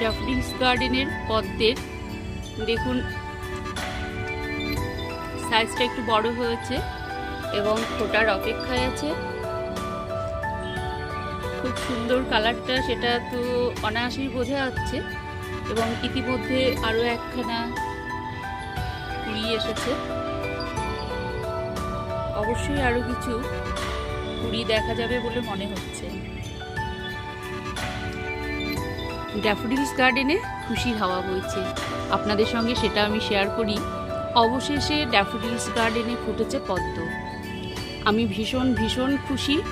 ড্যাফডিলস গার্ডেনের পদ্মের। দেখুন সাইজটা একটু বড় হয়েছে এবং ফোটার অপেক্ষায় আছে। খুব সুন্দর কালারটা, সেটা তো অনায়াসেই বোঝা যাচ্ছে এবং ইতিমধ্যে আরও একখানা কুড়ি এসেছে। অবশ্যই আরও কিছু কুড়ি দেখা যাবে বলে মনে হচ্ছে। ড্যাফোডিলস গার্ডেনে খুশির হাওয়া বইছে। আপনাদের সঙ্গে সেটা আমি শেয়ার করি। অবশেষে ড্যাফোডিলস গার্ডেনে ফুটেছে পদ্ম। আমি ভীষণ ভীষণ খুশি,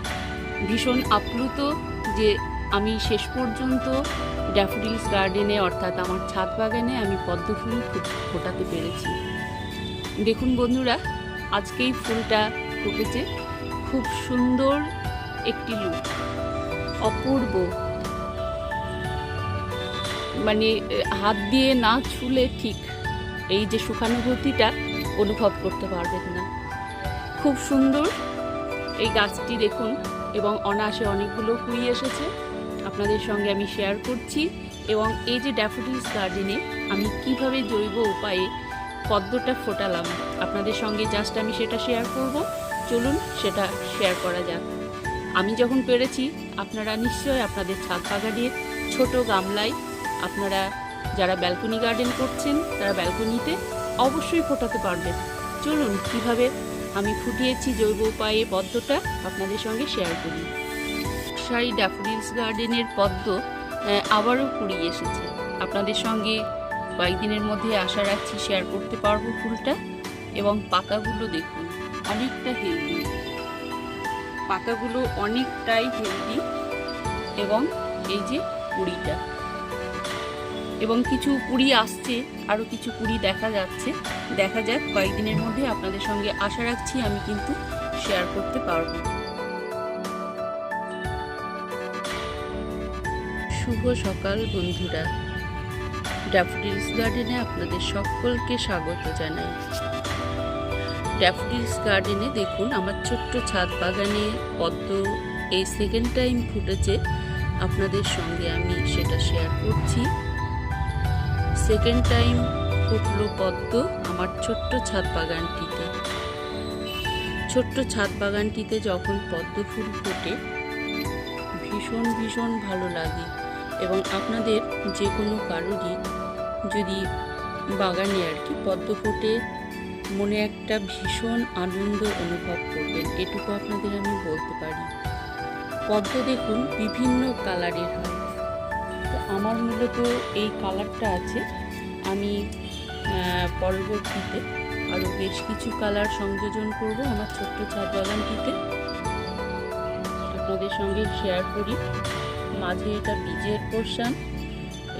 ভীষণ আপ্লুত যে আমি শেষ পর্যন্ত ড্যাফোডিলস গার্ডেনে, অর্থাৎ আমার ছাদ বাগানে আমি পদ্ম ফুল ফোটাতে পেরেছি। দেখুন বন্ধুরা, আজকেই ফুলটা ফুটেছে। খুব সুন্দর একটি লুক অপূর্ব। মানে হাত দিয়ে না ছুলে ঠিক এই যে সুখানুভূতিটা অনুভব করতে পারবেন না খুব সুন্দর এই গাছটি দেখুন, এবং অনায়াসে অনেকগুলো কুড়ি এসেছে। আপনাদের সঙ্গে আমি শেয়ার করছি, এবং এই যে ড্যাফোডিলস গার্ডেনে আমি কীভাবে জৈব উপায়ে পদ্মটা ফোটালাম, আপনাদের সঙ্গে জাস্ট আমি সেটা শেয়ার করব। চলুন সেটা শেয়ার করা যাক। আমি যখন পেরেছি, আপনারা নিশ্চয়ই আপনাদের ছাদ বাগানের ছোট গামলায় আপনারা যারা ব্যালকনি গার্ডেন করছেন, তারা ব্যালকনিতে অবশ্যই ফোটাতে পারবেন। চলুন, কীভাবে আমি ফুটিয়েছি জৈব উপায়ে পদ্মটা আপনাদের সঙ্গে শেয়ার করি। সাই ড্যাফোডিলস গার্ডেনের পদ্ম আবারও কুড়িয়ে এসেছে। আপনাদের সঙ্গে কয়েকদিনের মধ্যে আশা রাখছি শেয়ার করতে পারব ফুলটা। এবং পাতাগুলো দেখুন, অনেকটা হেলদি পাতাগুলো অনেকটাই হেলদি এবং এই যে কুড়িটা এবং কিছু কুড়ি আসছে, আরও কিছু কুড়ি দেখা যাচ্ছে। দেখা যাক, কয়েকদিনের মধ্যে আপনাদের সঙ্গে আশা রাখছি আমি কিন্তু শেয়ার করতে পারব। শুভ সকাল বন্ধুরা। ড্যাফোডিলস গার্ডেনে আপনাদের সকলকে স্বাগত জানাই। ড্যাফোডিলস গার্ডেনে দেখুন, আমার ছোট্ট ছাদ বাগানে পদ্ম এই সেকেন্ড টাইম ফুটেছে। আপনাদের সঙ্গে আমি সেটা শেয়ার করছি। সেকেন্ড টাইম ফুটলো পদ্ম আমার ছোট্ট ছাদ বাগানটিতে। ছোট্ট ছাদ বাগানটিতে যখন পদ্ম ফুল ফোটে, ভীষণ ভীষণ ভালো লাগে এবং আপনাদের যে কোনো কারোরই যদি বাগানে আর কি পদ্ম ফোটে, মনে একটা ভীষণ আনন্দ অনুভব করবেন, এটুকু আপনাদের আমি বলতে পারি। পদ্ম দেখুন বিভিন্ন কালারের হয়। আমার মূলত এই কালারটা আছে। আমি পরবর্তীতে আরও বেশ কিছু কালার সংযোজন করব আমার ছোট্ট ছাদ বাগানটিতে। আপনাদের সঙ্গে শেয়ার করি। মাঝে এটা বীজের পোর্শন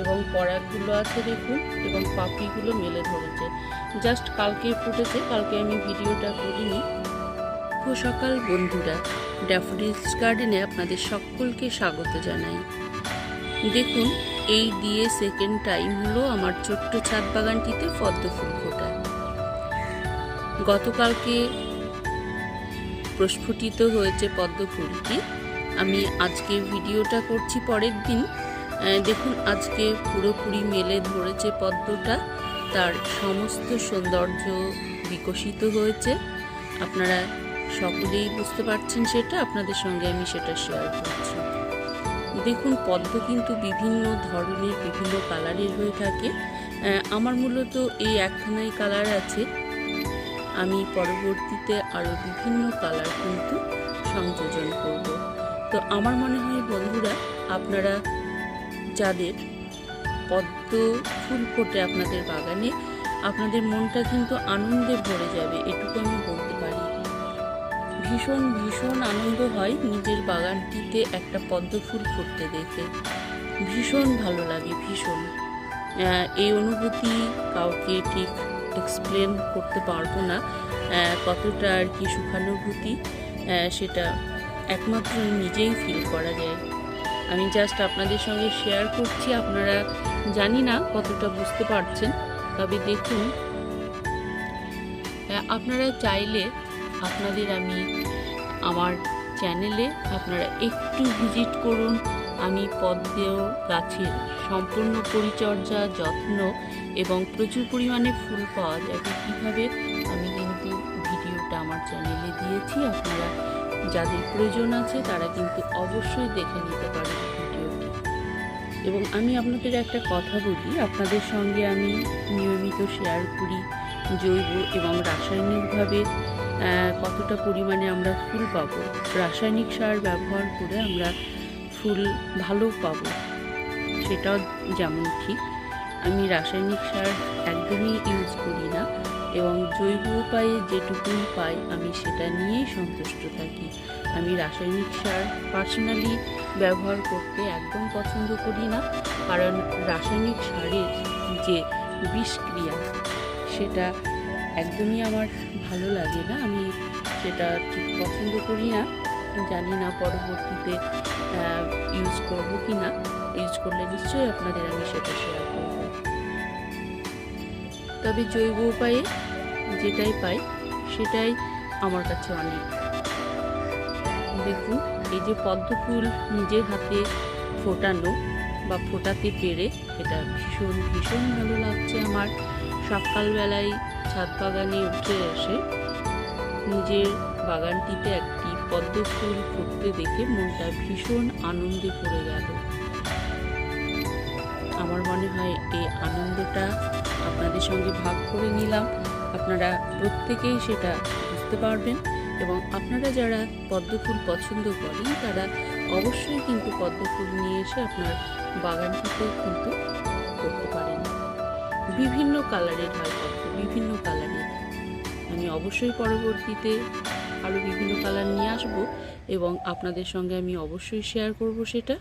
এবং পরাগগুলো আছে দেখুন এবং পাপড়িগুলো মেলে ধরেছে। জাস্ট কালকে ফুটেছে, কালকে আমি ভিডিওটা করিনি। সকাল বন্ধুরা ড্যাফোডিলস গার্ডেনে আপনাদের সকলকে স্বাগত জানাই। দেখুন, এই দিয়ে সেকেন্ড টাইম হলো আমার ছোট্ট ছাদ বাগানটিতে পদ্ম ফুল ফোটা। গতকালকে প্রস্ফুটিত হয়েছে পদ্ম ফুলটি। আমি আজকে ভিডিওটা করছি পরের দিন। দেখুন, আজকে পুরোপুরি মেলে ধরেছে পদ্মটা। তার সমস্ত সৌন্দর্য বিকশিত হয়েছে। আপনারা সকলেই বুঝতে পারছেন সেটা, আপনাদের সঙ্গে আমি সেটা শেয়ার করছি। দেখুন, পদ্ম কিন্তু বিভিন্ন ধরনের, বিভিন্ন কালারের হয়ে থাকে। আমার মূলত এই একখানাই কালার আছে। আমি পরবর্তীতে আরও বিভিন্ন কালার কিন্তু সংযোজন করব। তো আমার মনে হয় বন্ধুরা, আপনারা যাদের পদ্ম ফুল ফোটে আপনাদের বাগানে, আপনাদের মনটা কিন্তু আনন্দে ভরে যাবে। এটুকু আমি বলতে ভীষণ ভীষণ আনন্দ হয় নিজের বাগানটিতে একটা পদ্ম ফুল ফুটতে দেখে। ভীষণ ভালো লাগে, ভীষণ। এই অনুভূতি কাউকে ঠিক এক্সপ্লেন করতে পারব না। কতটা আর কি সুখানুভূতি সেটা একমাত্র নিজেই ফিল করা যায়। আমি জাস্ট আপনাদের সঙ্গে শেয়ার করছি, আপনারা জানি না কতটা বুঝতে পারছেন, তবে দেখুন আপনারা চাইলে আপনাদের আমি আমার চ্যানেলে আপনারা একটু ভিজিট করুন। আমি পদ্মেও গাছের সম্পূর্ণ পরিচর্যা, যত্ন এবং প্রচুর পরিমাণে ফুল পাওয়া যাবে কীভাবে আমি কিন্তু ভিডিওটা আমার চ্যানেলে দিয়েছি, আপনারা যাদের প্রয়োজন আছে তারা কিন্তু অবশ্যই দেখে নিতে পারেন ভিডিওটি। এবং আমি আপনাদের একটা কথা বলি, আপনাদের সঙ্গে আমি নিয়মিত শেয়ার করি জৈব এবং রাসায়নিকভাবে। কতটা পরিমাণে আমরা ফুল পাবো। রাসায়নিক সার ব্যবহার করে আমরা ফুল ভালো পাবো, সেটাও যেমন ঠিক। আমি রাসায়নিক সার একদমই ইউজ করি না এবং জৈব উপায়ে যেটুকুই পাই আমি সেটা নিয়েই সন্তুষ্ট থাকি। আমি রাসায়নিক সার পার্সোনালি ব্যবহার করতে একদম পছন্দ করি না, কারণ রাসায়নিক সারের যে বিষক্রিয়া, সেটা একদমই আমার ভালো লাগে না। আমি সেটা ঠিক পছন্দ করি না। জানি না পরবর্তীতে ইউজ করব কি না ইউজ করলে নিশ্চয়ই আপনাদের আমি সেটা শেয়ার করব। তবে জৈব উপায়ে যেটাই পাই, সেটাই আমার কাছে অনেক। দেখুন, এই যে পদ্ম ফুল নিজের হাতে ফোটানো বা ফোটাতে পেরে, এটা ভীষণ ভীষণ ভালো লাগছে আমার। সকালবেলায় ছাদ বাগানে উঠে এসে নিজের বাগানটিতে একটি পদ্ম ফুল ফুটতে দেখে মনটা ভীষণ আনন্দে পড়ে গেল। আমার মনে হয় এই আনন্দটা আপনাদের সঙ্গে ভাগ করে নিলাম। আপনারা প্রত্যেকেই সেটা বুঝতে পারবেন এবং আপনারা যারা পদ্ম ফুল পছন্দ করেন, তারা অবশ্যই কিন্তু পদ্ম ফুল নিয়ে এসে আপনার বাগানটিতে কিন্তু করতে পারেন। বিভিন্ন কালারের হয়, বিভিন্ন কালারের আমি অবশ্যই পরবর্তীতে আরও বিভিন্ন কালার নিয়ে আসব এবং আপনাদের সঙ্গে আমি অবশ্যই শেয়ার করব সেটা।